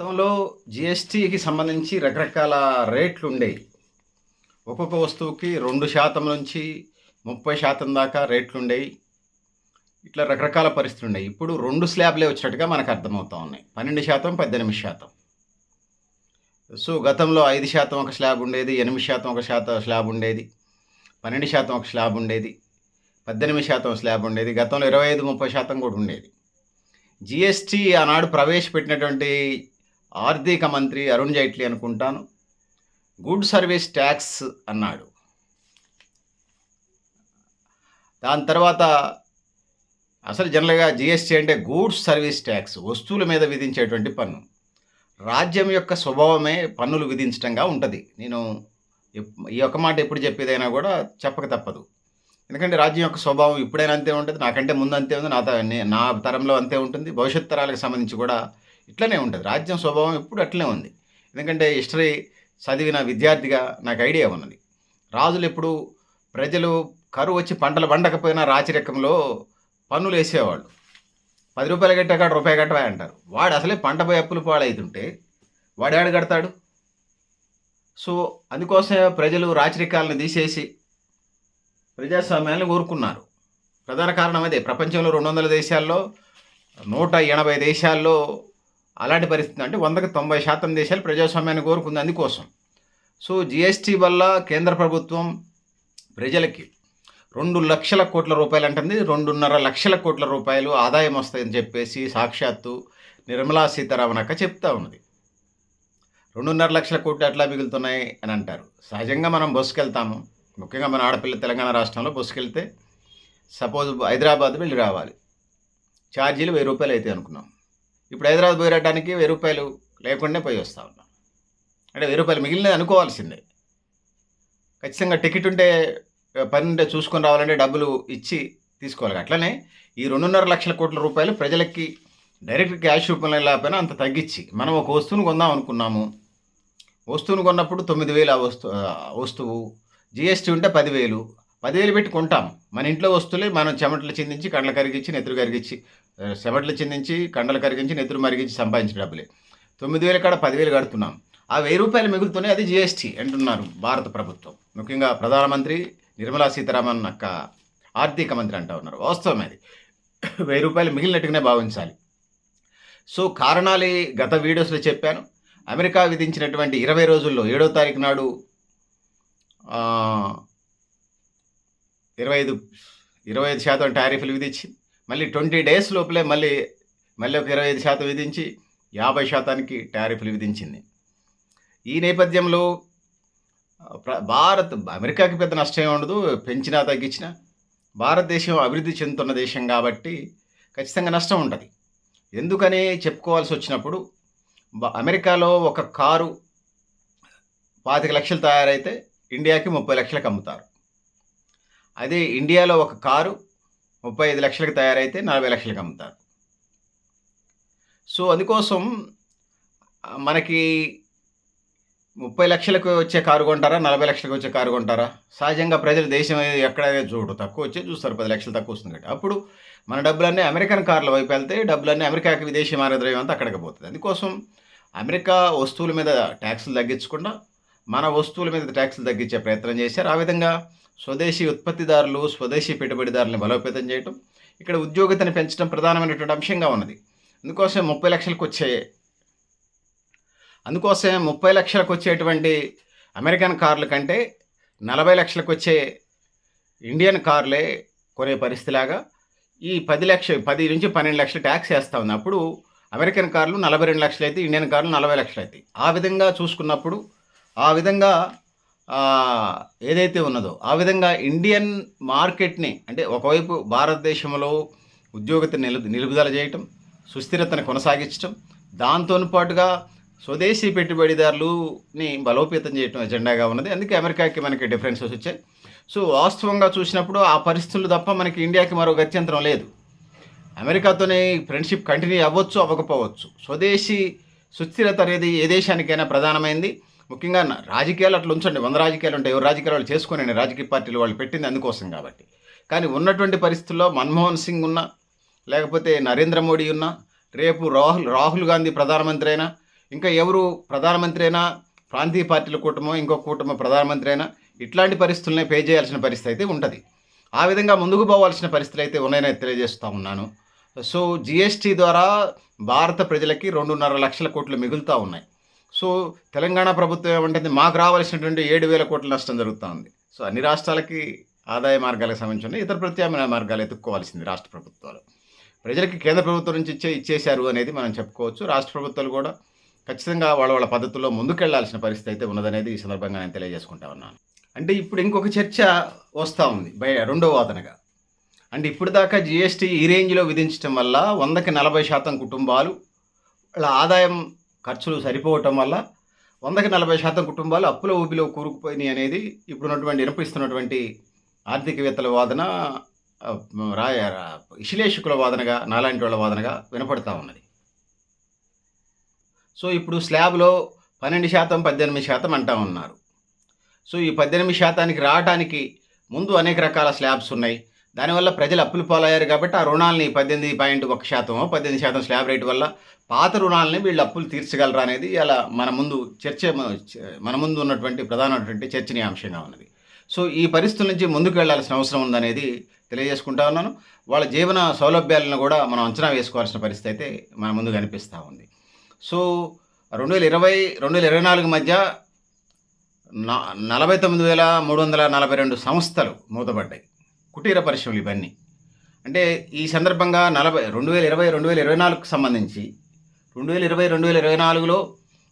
గతంలో జిఎస్టీకి సంబంధించి రకరకాల రేట్లు ఉండేవి ఒక్కొక్క వస్తువుకి రెండు శాతం నుంచి ముప్పై శాతం దాకా రేట్లు ఉండేవి ఇట్లా రకరకాల పరిస్థితులు ఉన్నాయి ఇప్పుడు రెండు స్లాబ్లే వచ్చినట్టుగా మనకు అర్థమవుతా ఉన్నాయి. పన్నెండు శాతం పద్దెనిమిది శాతం. సో గతంలో ఐదు శాతం ఒక స్లాబ్ ఉండేది ఎనిమిది శాతం ఒక శాతం స్లాబ్ ఉండేది పన్నెండు శాతం ఒక స్లాబ్ ఉండేది పద్దెనిమిది శాతం స్లాబ్ ఉండేది గతంలో ఇరవై ఐదు ముప్పై శాతం కూడా ఉండేది. జిఎస్టీ ఆనాడు ప్రవేశపెట్టినటువంటి ఆర్థిక మంత్రి అరుణ్ జైట్లీ అనుకుంటాను. గుడ్ సర్వీస్ ట్యాక్స్ అన్నాడు. దాని తర్వాత అసలు జనరల్గా జిఎస్టీ అంటే గూడ్స్ సర్వీస్ ట్యాక్స్ వస్తువుల మీద విధించేటువంటి పన్ను. రాజ్యం యొక్క స్వభావమే పన్నులు విధించడంగా ఉంటుంది. నేను ఈ ఒక్క మాట ఎప్పుడు చెప్పేదైనా కూడా చెప్పక తప్పదు. ఎందుకంటే రాజ్యం యొక్క స్వభావం ఇప్పుడైనా అంతే ఉంటుంది నాకంటే ముందు అంతే ఉంది నా నా తరంలో అంతే ఉంటుంది భవిష్యత్ తరాలకు సంబంధించి కూడా ఇట్లనే ఉంటుంది. రాజ్యం స్వభావం ఎప్పుడు అట్లనే ఉంది. ఎందుకంటే హిస్టరీ చదివిన విద్యార్థిగా నాకు ఐడియా ఉన్నది. రాజులు ఎప్పుడు ప్రజలు కరువు వచ్చి పంటలు పండకపోయినా రాచరికంలో పన్నులు వేసేవాళ్ళు. పది రూపాయలు కట్టాక రూపాయి కట్టవా అంటారు వాడు అసలే పంట పోయి అప్పులు పాడైతుంటే వాడు ఏడు కడతాడు? సో అందుకోసమే ప్రజలు రాచరికాలను తీసేసి ప్రజాస్వామ్యాన్ని కోరుకున్నారు ప్రధాన కారణం అదే. ప్రపంచంలో రెండు వందల దేశాల్లో నూట ఎనభై దేశాల్లో అలాంటి పరిస్థితి అంటే వందకు తొంభై శాతం దేశాలు ప్రజాస్వామ్యాన్ని కోరుకుంది అందుకోసం. సో జిఎస్టీ వల్ల కేంద్ర ప్రభుత్వం ప్రజలకి రెండు లక్షల కోట్ల రూపాయలు అంటుంది. రెండున్నర లక్షల కోట్ల రూపాయలు ఆదాయం వస్తాయని చెప్పేసి సాక్షాత్తు నిర్మలా సీతారామన్ అక్క చెప్తా ఉన్నది. రెండున్నర లక్షల కోట్లు ఎట్లా మిగులుతున్నాయి అని అంటారు. సహజంగా మనం బస్సుకు వెళ్తాము ముఖ్యంగా మన ఆడపిల్ల తెలంగాణ రాష్ట్రంలో బస్సుకు వెళ్తే సపోజ్ హైదరాబాద్ వెళ్ళి రావాలి. ఛార్జీలు వెయ్యి రూపాయలు అయితే అనుకున్నాం. ఇప్పుడు హైదరాబాద్ పోయి రావడానికి వెయ్యి రూపాయలు లేకుండా పోయి వస్తూ ఉన్నాం. అంటే వెయ్యి రూపాయలు మిగిలినది అనుకోవాల్సిందే. ఖచ్చితంగా టికెట్ ఉంటే పని ఉంటే చూసుకొని రావాలంటే డబ్బులు ఇచ్చి తీసుకోవాలి. అట్లనే ఈ రెండున్నర లక్షల కోట్ల రూపాయలు ప్రజలకి డైరెక్ట్ క్యాష్ రూపంలో లేకపోయినా అంత తగ్గించి మనం ఒక వస్తువును కొందాం అనుకున్నాము. వస్తువును కొన్నప్పుడు తొమ్మిది వేలు ఆ వస్తు వస్తువు జిఎస్టీ ఉంటే పదివేలు పదివేలు పెట్టి కొంటాం. మన ఇంట్లో వస్తువులే మనం చెమటలు చిందించి కండ్లు కరిగించి నెత్తురు కరిగించి చెమటలు చిందించి కండలు కరిగించి నెత్తురు మరిగించి సంపాదించిన డబ్బులే. తొమ్మిది వేలు కాడ పదివేలు కడుతున్నాం. ఆ వెయ్యి రూపాయలు మిగులుతూనే అది జిఎస్టీ అంటున్నారు భారత ప్రభుత్వం. ముఖ్యంగా ప్రధానమంత్రి నిర్మలా సీతారామన్ అక్క ఆర్థిక మంత్రి అంటూ ఉన్నారు. వాస్తవం అది. వెయ్యి రూపాయలు మిగిలినట్టుగానే భావించాలి. సో కారణాలు గత వీడియోస్లో చెప్పాను. అమెరికా విధించినటువంటి ఇరవై రోజుల్లో ఏడో తారీఖు నాడు ఇరవై ఐదు ఇరవై ఐదు శాతం టారిఫ్లు విధించి మళ్ళీ ట్వంటీ డేస్ లోపలే మళ్ళీ మళ్ళీ ఒక ఇరవై ఐదు శాతం విధించి యాభై శాతానికి టారిఫ్లు విధించింది. ఈ నేపథ్యంలో భారత్ అమెరికాకి పెద్ద నష్టం ఉండదు పెంచినా తగ్గించినా భారతదేశం అభివృద్ధి చెందుతున్న దేశం కాబట్టి ఖచ్చితంగా నష్టం ఉంటుంది. ఎందుకని చెప్పుకోవాల్సి వచ్చినప్పుడు అమెరికాలో ఒక కారు పాతిక లక్షలు తయారైతే ఇండియాకి ముప్పై లక్షలకు అమ్ముతారు. అదే ఇండియాలో ఒక కారు ముప్పై ఐదు లక్షలకు తయారైతే నలభై లక్షలకు అమ్ముతారు. సో అందుకోసం మనకి ముప్పై లక్షలకు వచ్చే కారు కొంటారా నలభై లక్షలకు వచ్చే కారు కొంటారా? సహజంగా ప్రజలు దేశం ఎక్కడైనా చూడు తక్కువ వచ్చే చూస్తారు పది లక్షలు తక్కువ వస్తుంది కాబట్టి. అప్పుడు మన డబ్బులన్నీ అమెరికన్ కార్ల వైపు వెళ్తే డబ్బులన్నీ అమెరికాకి విదేశీ మారద్రవ్యం అంతా అక్కడికి పోతుంది. అందుకోసం అమెరికా వస్తువుల మీద ట్యాక్సులు తగ్గించకుండా మన వస్తువుల మీద ట్యాక్సులు తగ్గించే ప్రయత్నం చేశారు. ఆ విధంగా స్వదేశీ ఉత్పత్తిదారులు స్వదేశీ పెట్టుబడిదారులను బలోపేతం చేయటం ఇక్కడ ఉద్యోగతని పెంచడం ప్రధానమైనటువంటి అంశంగా ఉన్నది. అందుకోసం ముప్పై లక్షలకు వచ్చే అందుకోసం ముప్పై లక్షలకు వచ్చేటువంటి అమెరికన్ కార్ల కంటే నలభై లక్షలకు వచ్చే ఇండియన్ కార్లే కొనే పరిస్థితిలాగా ఈ పది లక్ష పది నుంచి పన్నెండు లక్షలు ట్యాక్స్ వేస్తూ ఉంది. అప్పుడు అమెరికన్ కార్లు నలభై రెండు లక్షలు అయితే ఇండియన్ కార్లు నలభై లక్షలు అవుతాయి ఆ విధంగా చూసుకున్నప్పుడు ఆ విధంగా ఏదైతే ఉన్నదో ఆ విధంగా ఇండియన్ మార్కెట్ని అంటే ఒకవైపు భారతదేశంలో ఉద్యోగత నిలు నిలుపుదల చేయటం సుస్థిరతను కొనసాగించటం దాంతో పాటుగా స్వదేశీ పెట్టుబడిదారులని బలోపేతం చేయటం ఎజెండాగా ఉన్నది. అందుకే అమెరికాకి మనకి డిఫరెన్సెస్ వచ్చాయి. సో వాస్తవంగా చూసినప్పుడు ఆ పరిస్థితులు తప్ప మనకి ఇండియాకి మరో గత్యంతరం లేదు. అమెరికాతోనే ఫ్రెండ్షిప్ కంటిన్యూ అవ్వచ్చు అవ్వకపోవచ్చు. స్వదేశీ సుస్థిరత అనేది ఏ దేశానికైనా ప్రధానమైంది. ముఖ్యంగా రాజకీయాలు అట్లా ఉంచండి. వంద రాజకీయాలు ఉంటాయి ఎవరు రాజకీయాలు వాళ్ళు చేసుకునే రాజకీయ పార్టీలు వాళ్ళు పెట్టింది అందుకోసం కాబట్టి. కానీ ఉన్నటువంటి పరిస్థితుల్లో మన్మోహన్ సింగ్ ఉన్నా లేకపోతే నరేంద్ర మోడీ ఉన్నా రేపు రాహుల్ రాహుల్ గాంధీ ప్రధానమంత్రి అయినా ఇంకా ఎవరు ప్రధానమంత్రి అయినా ప్రాంతీయ పార్టీల కూటమో ఇంకో కూటమో ప్రధానమంత్రి అయినా ఇట్లాంటి పరిస్థితులనే పే చేయాల్సిన పరిస్థితి అయితే ఉంటుంది. ఆ విధంగా ముందుకు పోవాల్సిన పరిస్థితులు అయితే ఉన్నాయని తెలియజేస్తూ ఉన్నాను. సో జిఎస్టీ ద్వారా భారత ప్రజలకి రెండున్నర లక్షల కోట్లు మిగులుతూ ఉన్నాయి. సో తెలంగాణ ప్రభుత్వం ఏమంటుంది? మాకు రావాల్సినటువంటి ఏడు వేల కోట్ల నష్టం జరుగుతూ ఉంది సో అన్ని రాష్ట్రాలకి ఆదాయ మార్గాలకు సంబంధించిన ఇతర ప్రత్యామ్నాయ మార్గాలు ఎత్తుక్కోవాల్సింది రాష్ట్ర ప్రభుత్వాలు. ప్రజలకి కేంద్ర ప్రభుత్వం నుంచి ఇచ్చే ఇచ్చేశారు అనేది మనం చెప్పుకోవచ్చు. రాష్ట్ర ప్రభుత్వాలు కూడా ఖచ్చితంగా వాళ్ళ వాళ్ళ పద్ధతుల్లో ముందుకెళ్ళాల్సిన పరిస్థితి అయితే ఉన్నదనేది ఈ సందర్భంగా నేను తెలియజేసుకుంటా ఉన్నాను. అంటే ఇప్పుడు ఇంకొక చర్చ వస్తూ ఉంది. బయ రెండో వాదనగా. అంటే ఇప్పుడు దాకా జిఎస్టీ ఈ రేంజ్లో విధించడం వల్ల వందకి నలభై శాతం కుటుంబాలు వాళ్ళ ఆదాయం ఖర్చులు సరిపోవటం వల్ల వందకి నలభై శాతం కుటుంబాలు అప్పుల ఊబిలో కూరుకుపోయినాయి అనేది ఇప్పుడున్నటువంటి వినిపిస్తున్నటువంటి ఆర్థికవేత్తల వాదన రాయ విశ్లేషకుల వాదనగా నాలాంటి వాళ్ళ వాదనగా వినపడతా ఉన్నది. సో ఇప్పుడు స్లాబ్లో పన్నెండు శాతం పద్దెనిమిది శాతం అంటా ఉన్నారు. సో ఈ పద్దెనిమిది శాతానికి రావడానికి ముందు అనేక రకాల స్లాబ్స్ ఉన్నాయి. దానివల్ల ప్రజలు అప్పులు పాలయ్యారు కాబట్టి ఆ రుణాలని పద్దెనిమిది పాయింట్ ఒక శాతం పద్దెనిమిది శాతం స్లాబ్ రేటు వల్ల పాత రుణాలని వీళ్ళు అప్పులు తీర్చగలరా అనేది అలా మన ముందు చర్చ మన ముందు ఉన్నటువంటి ప్రధానమైనటువంటి చర్చనీయాంశంగా ఉన్నది. సో ఈ పరిస్థితుల నుంచి ముందుకు వెళ్ళాల్సిన అవసరం ఉందనేది తెలియజేసుకుంటా ఉన్నాను. వాళ్ళ జీవన సౌలభ్యాలను కూడా మనం అంచనా వేసుకోవాల్సిన పరిస్థితి అయితే మన ముందు కనిపిస్తూ ఉంది. సో రెండు వేల ఇరవై రెండు వేల ఇరవై నాలుగు మధ్య నలభై తొమ్మిది వేల మూడు వందల నలభై రెండు సంస్థలు మూతపడ్డాయి. కుటీర పరిశ్రమలు ఇవన్నీ. అంటే ఈ సందర్భంగా నలభై రెండు వేల ఇరవై రెండు వేల ఇరవై నాలుగుకు సంబంధించి రెండు వేల ఇరవై రెండు వేల ఇరవై నాలుగులో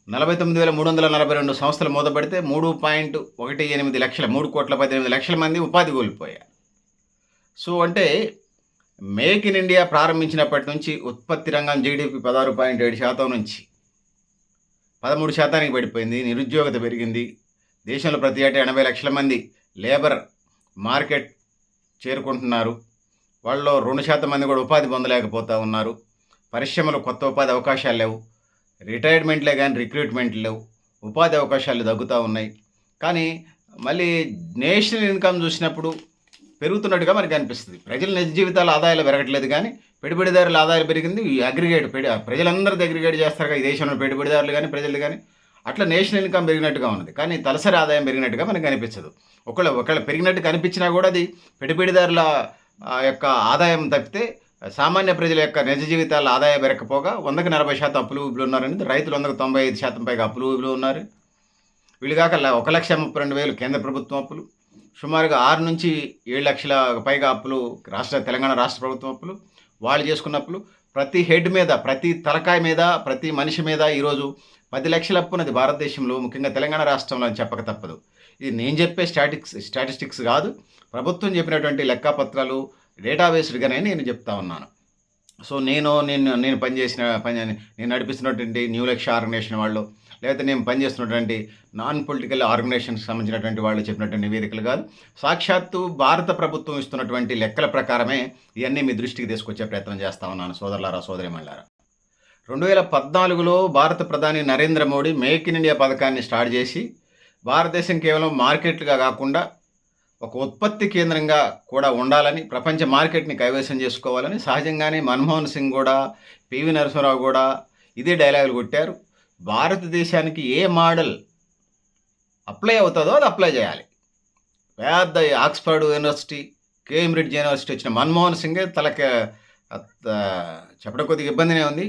నలభై తొమ్మిది వేల మూడు వందల నలభై రెండు సంస్థలు మూతపడితే మూడు పాయింట్ ఒకటి ఎనిమిది లక్షల మూడు కోట్ల పద్దెనిమిది లక్షల మంది ఉపాధి కోల్పోయారు. సో అంటే మేక్ ఇన్ ఇండియా ప్రారంభించినప్పటి నుంచి ఉత్పత్తి రంగం జీడిపి పదహారు పాయింట్ ఏడు శాతం నుంచి పదమూడు శాతానికి పడిపోయింది నిరుద్యోగత పెరిగింది. దేశంలో ప్రతి ఏటా ఎనభై లక్షల మంది లేబర్ మార్కెట్ చేరుకుంటున్నారు. వాళ్ళలో రెండు శాతం మంది కూడా ఉపాధి పొందలేకపోతూ ఉన్నారు. పరిశ్రమలు కొత్త ఉపాధి అవకాశాలు లేవు. రిటైర్మెంట్లే కానీ రిక్రూట్మెంట్ లేవు. ఉపాధి అవకాశాలు తగ్గుతూ ఉన్నాయి. కానీ మళ్ళీ నేషనల్ ఇన్కమ్ చూసినప్పుడు పెరుగుతున్నట్టుగా మనకి అనిపిస్తుంది. ప్రజల నిజ జీవితాల ఆదాయాలు పెరగట్లేదు కానీ పెట్టుబడిదారుల ఆదాయాలు పెరిగింది. ఈ అగ్రిగేట్ పెడి ప్రజలందరూ అగ్రిగేట్ చేస్తారు కదా ఈ దేశంలో పెట్టుబడిదారులు కానీ ప్రజలు కానీ అట్లా నేషనల్ ఇన్కమ్ పెరిగినట్టుగా ఉన్నది. కానీ తలసరి ఆదాయం పెరిగినట్టుగా మనకు కనిపించదు ఒకవేళ ఒకవేళ పెరిగినట్టు కనిపించినా కూడా అది పెట్టుబడిదారుల ఆ, యొక్క ఆదాయం తప్పితే సామాన్య ప్రజల యొక్క నిజ జీవితాల ఆదాయం పెరగకపోగా వందకి నలభై శాతం అప్పులు ఊబిలో ఉన్నారని రైతులు వందకు తొంభై ఐదు శాతం పైగా అప్పులు ఊబిలో ఉన్నారు. వీళ్ళుగాక ల- ఒక లక్ష ముప్పై రెండు వేలు కేంద్ర ప్రభుత్వం అప్పులు సుమారుగా ఆరు నుంచి ఏడు లక్షల పైగా అప్పులు రాష్ట్ర తెలంగాణ రాష్ట్ర ప్రభుత్వం అప్పులు వాళ్ళు చేసుకున్న అప్పులు ప్రతి హెడ్ మీద ప్రతి తలకాయ మీద ప్రతి మనిషి మీద ఈరోజు పది లక్షల అప్పు ఉన్నది భారతదేశంలో ముఖ్యంగా తెలంగాణ రాష్ట్రంలో అని చెప్పక తప్పదు. ఇది నేను చెప్పే స్టాటిక్స్ స్టాటిస్టిక్స్ కాదు. ప్రభుత్వం చెప్పినటువంటి లెక్కపత్రాలు డేటాబేస్డ్గానే నేను చెప్తా ఉన్నాను. సో నేను నేను నేను పనిచేసిన పని నేను నడిపిస్తున్నటువంటి న్యూ లక్ష్య ఆర్గనైజేషన్ వాళ్ళు లేకపోతే నేను పనిచేస్తున్నటువంటి నాన్ పొలిటికల్ ఆర్గనైజేషన్కి సంబంధించినటువంటి వాళ్ళు చెప్పినటువంటి నివేదికలు కాదు. సాక్షాత్తు భారత ప్రభుత్వం ఇస్తున్నటువంటి లెక్కల ప్రకారమే ఇవన్నీ మీ దృష్టికి తీసుకొచ్చే ప్రయత్నం చేస్తా ఉన్నాను సోదరులారా సోదరిమణులారా. రెండు వేల పద్నాలుగులో భారత ప్రధాని Narendra Modi make in India పథకాన్ని స్టార్ట్ చేసి భారతదేశం కేవలం మార్కెట్లుగా కాకుండా ఒక ఉత్పత్తి కేంద్రంగా కూడా ఉండాలని ప్రపంచ మార్కెట్ని కైవసం చేసుకోవాలని సహజంగానే మన్మోహన్ సింగ్ కూడా పివి నరసింహరావు కూడా ఇదే డైలాగులు కొట్టారు. భారతదేశానికి ఏ మోడల్ అప్లై అవుతుందో అది అప్లై చేయాలి. పెద్ద ఆక్స్ఫర్డ్ యూనివర్సిటీ కేంబ్రిడ్జ్ యూనివర్సిటీ వచ్చిన మన్మోహన్ సింగే తలక చెప్పడం కొద్దిగా ఇబ్బందినే ఉంది.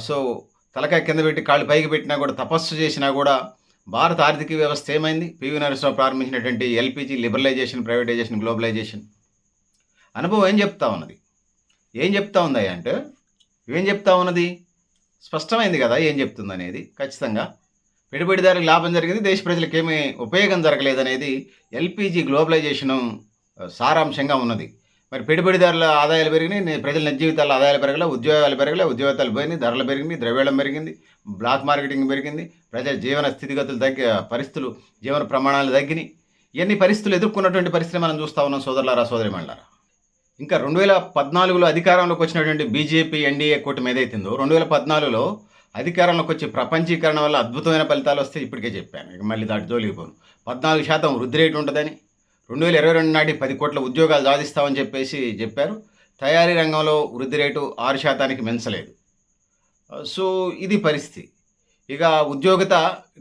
సో తలకాయ కింద పెట్టి కాళ్ళు పైకి పెట్టినా కూడా తపస్సు చేసినా కూడా భారత ఆర్థిక వ్యవస్థ ఏమైంది? పివి నరసింహరావు ప్రారంభించినటువంటి ఎల్పిజి లిబరలైజేషన్ ప్రైవేటైజేషన్ గ్లోబలైజేషన్. అనుభవం ఏం చెప్తా ఉన్నది? ఏం చెప్తా ఉంది అంటే ఏం చెప్తా ఉన్నది? స్పష్టమైంది కదా ఏం చెప్తుంది అనేది ఖచ్చితంగా. పెట్టుబడిదారులకు లాభం జరిగింది దేశ ప్రజలకు ఏమీ ఉపయోగం జరగలేదనేది ఎల్పిజి గ్లోబలైజేషన్ సారాంశంగా ఉన్నది. మరి పెట్టుబడిదారుల ఆదాయాలు పెరిగినాయి ప్రజల నిజ జీవితాల ఆదాయాలు పెరగలే ఉద్యోగాలు పెరగలే ఉద్యోగాలు పోయినాయి ధరలు పెరిగింది ద్రవ్యం పెరిగింది బ్లాక్ మార్కెటింగ్ పెరిగింది ప్రజల జీవన స్థితిగతులు తగ్గ పరిస్థితులు జీవన ప్రమాణాలు తగ్గినాయి. ఇవన్నీ పరిస్థితులు ఎదుర్కొన్నటువంటి పరిస్థితి మనం చూస్తా ఉన్నాం సోదరులారా సోదరిమణులారా. ఇంకా రెండు వేల పద్నాలుగులో అధికారంలోకి వచ్చినటువంటి బీజేపీ ఎన్డీఏ కూటమి ఏదైతుందో రెండు వేల పద్నాలుగులో అధికారంలోకి వచ్చి ప్రపంచీకరణ వల్ల అద్భుతమైన ఫలితాలు వస్తే ఇప్పటికే చెప్పాను. ఇక మళ్ళీ దాటి జోలిగిపోను పద్నాలుగు శాతం వృద్ధి రేటు ఉంటుందని రెండు వేల ఇరవై రెండు నాటి పది కోట్ల ఉద్యోగాలు సాధిస్తామని చెప్పేసి చెప్పారు. తయారీ రంగంలో వృద్ధి రేటు ఆరు శాతానికి మించలేదు. సో ఇది పరిస్థితి. ఇక ఉద్యోగిత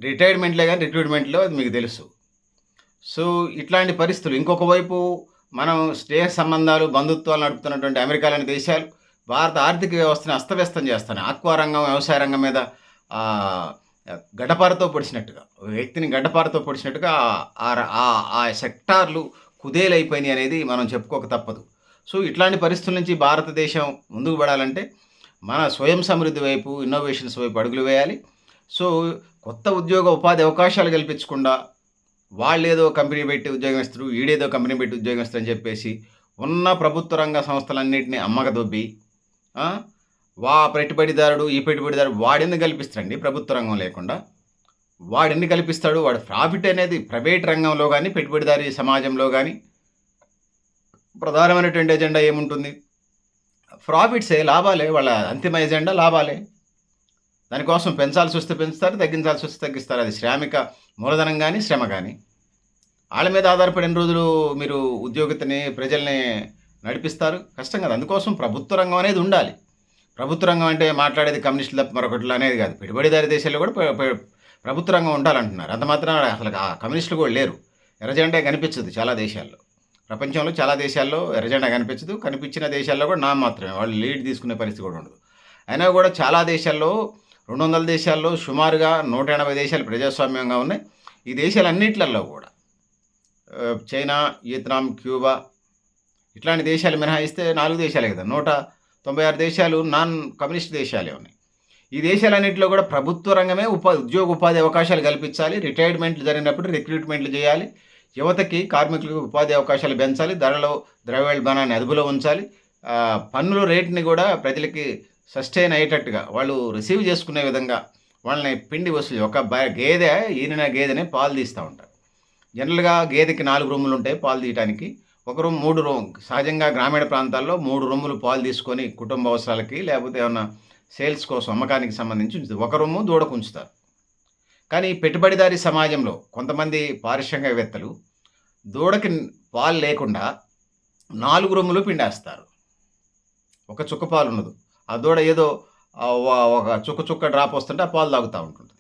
రిటైర్మెంట్లే కానీ రిక్రూట్మెంట్లో అది మీకు తెలుసు. సో ఇట్లాంటి పరిస్థితులు. ఇంకొక వైపు మనం స్నేహ సంబంధాలు బంధుత్వాలు నడుపుతున్నటువంటి అమెరికా లాంటి దేశాలు భారత ఆర్థిక వ్యవస్థని అస్తవ్యస్తం చేస్తున్నాయి ఆక్వా రంగం వ్యవసాయ రంగం మీద గడ్డపారతో పొడిచినట్టుగా వ్యక్తిని గడ్డపారతో పొడిచినట్టుగా ఆ ఆ- ఆ సెక్టార్లు కుదేలైపోయినాయి అనేది మనం చెప్పుకోక తప్పదు. సో ఇట్లాంటి పరిస్థితుల నుంచి భారతదేశం ముందుకు పడాలంటే మన స్వయం సమృద్ధి వైపు ఇన్నోవేషన్స్ వైపు అడుగులు వేయాలి. సో కొత్త ఉద్యోగ ఉపాధి అవకాశాలు కల్పించకుండా వాళ్ళు ఏదో కంపెనీ పెట్టి ఉద్యోగం ఇస్తారు వీడేదో కంపెనీ పెట్టి ఉద్యోగం ఇస్తారు అని చెప్పేసి ఉన్న ప్రభుత్వ రంగ సంస్థలన్నింటినీ అమ్మకదొబ్బి వా పెట్టుబడిదారుడు ఈ పెట్టుబడిదారుడు వాడిని కల్పిస్తారండి ప్రభుత్వ రంగం లేకుండా? వాడిని కల్పిస్తాడు? వాడు ప్రాఫిట్ అనేది ప్రైవేట్ రంగంలో కానీ పెట్టుబడిదారీ సమాజంలో కానీ ప్రధానమైనటువంటి ఎజెండా ఏముంటుంది? ప్రాఫిట్సే లాభాలే వాళ్ళ అంతిమ ఎజెండా లాభాలే. దానికోసం పెంచాల్సి వస్తే పెంచుతారు తగ్గించాల్సి వస్తే తగ్గిస్తారు. అది శ్రామిక మూలధనం కానీ శ్రమ కానీ వాళ్ళ మీద ఆధారపడిన రోజులు మీరు ఉద్యోగితని ప్రజల్ని నడిపిస్తారు? కష్టం కదా. అందుకోసం ప్రభుత్వ రంగం అనేది ఉండాలి. ప్రభుత్వ రంగం అంటే మాట్లాడేది కమ్యూనిస్టులు తప్ప అనేది కాదు. పెట్టుబడిదారి దేశాల్లో కూడా ప్రభుత్వ రంగం ఉండాలంటున్నారు. అంత మాత్రం అసలు ఆ కమ్యూనిస్టులు కూడా లేరు. ఎర్రజెండా కనిపించదు చాలా దేశాల్లో. ప్రపంచంలో చాలా దేశాల్లో ఎర్రజెండా కనిపించదు. కనిపించిన దేశాల్లో కూడా నా మాత్రమే. వాళ్ళు లీడ్ తీసుకునే పరిస్థితి కూడా ఉండదు. అయినా కూడా చాలా దేశాల్లో రెండు వందల దేశాల్లో సుమారుగా నూట ఎనభై దేశాలు ప్రజాస్వామ్యంగా ఉన్నాయి. ఈ దేశాలన్నిట్లలో కూడా చైనా వియత్నాం క్యూబా ఇట్లాంటి దేశాలు మినహాయిస్తే నాలుగు దేశాలే కదా. నూట తొంభై ఆరు దేశాలు నాన్ కమ్యూనిస్ట్ దేశాలే ఉన్నాయి. ఈ దేశాలన్నింటిలో కూడా ప్రభుత్వ రంగమే ఉపా ఉద్యోగ ఉపాధి అవకాశాలు కల్పించాలి రిటైర్మెంట్లు జరిగినప్పుడు రిక్రూట్మెంట్లు చేయాలి యువతకి కార్మికులకు ఉపాధి అవకాశాలు పెంచాలి ధరలో ద్రవ్యోల్బణాన్ని అదుపులో ఉంచాలి పన్నుల రేటుని కూడా ప్రజలకి సస్టైన్ అయ్యేటట్టుగా వాళ్ళు రిసీవ్ చేసుకునే విధంగా వాళ్ళని పిండి వసూలు ఒక బ- గేదె ఈనిన గేదెని పాలు తీస్తూ ఉంటారు. జనరల్గా గేదెకి నాలుగు రూములు ఉంటాయి పాలు తీయడానికి ఒక రూమ్ మూడు రూమ్ సహజంగా గ్రామీణ ప్రాంతాల్లో మూడు రూములు పాలు తీసుకొని కుటుంబ అవసరాలకి లేకపోతే ఏమన్నా సేల్స్ కోసం అమ్మకానికి సంబంధించి ఉంచుతారు. ఒక రూము దూడకు ఉంచుతారు. కానీ పెట్టుబడిదారీ సమాజంలో కొంతమంది పారిశ్రామికవేత్తలు దూడకి పాలు లేకుండా నాలుగు రూములు పిండేస్తారు. ఒక చుక్క పాలు ఉండదు ఆ దూడ ఏదో ఒక- చుక్క చుక్క డ్రాప్ వస్తుంటే ఆ పాలు తాగుతూ ఉంటుంది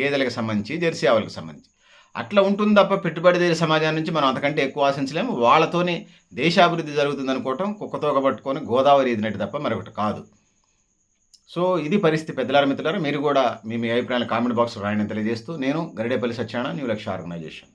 గేదెలకు సంబంధించి జెర్సీ ఆవులకు సంబంధించి. అట్లా ఉంటుంది తప్ప పెట్టుబడిదారి సమాజం నుంచి మనం అంతకంటే ఎక్కువ ఆశించలేము. వాళ్ళతోనే దేశాభివృద్ధి జరుగుతుంది అనుకోవటం కుక్కతోక పట్టుకొని గోదావరి ఇదినట్టు తప్ప మరొకటి కాదు. సో ఇది పరిస్థితి పెద్దలార మిత్రులారు మీరు కూడా మీ మీ అభిప్రాయాలు కామెంట్ బాక్స్లో రాయని తెలియజేస్తూ నేను గరిడేపల్లి సత్యాన న్యూ లక్ష్య ఆర్గనైజేషన్.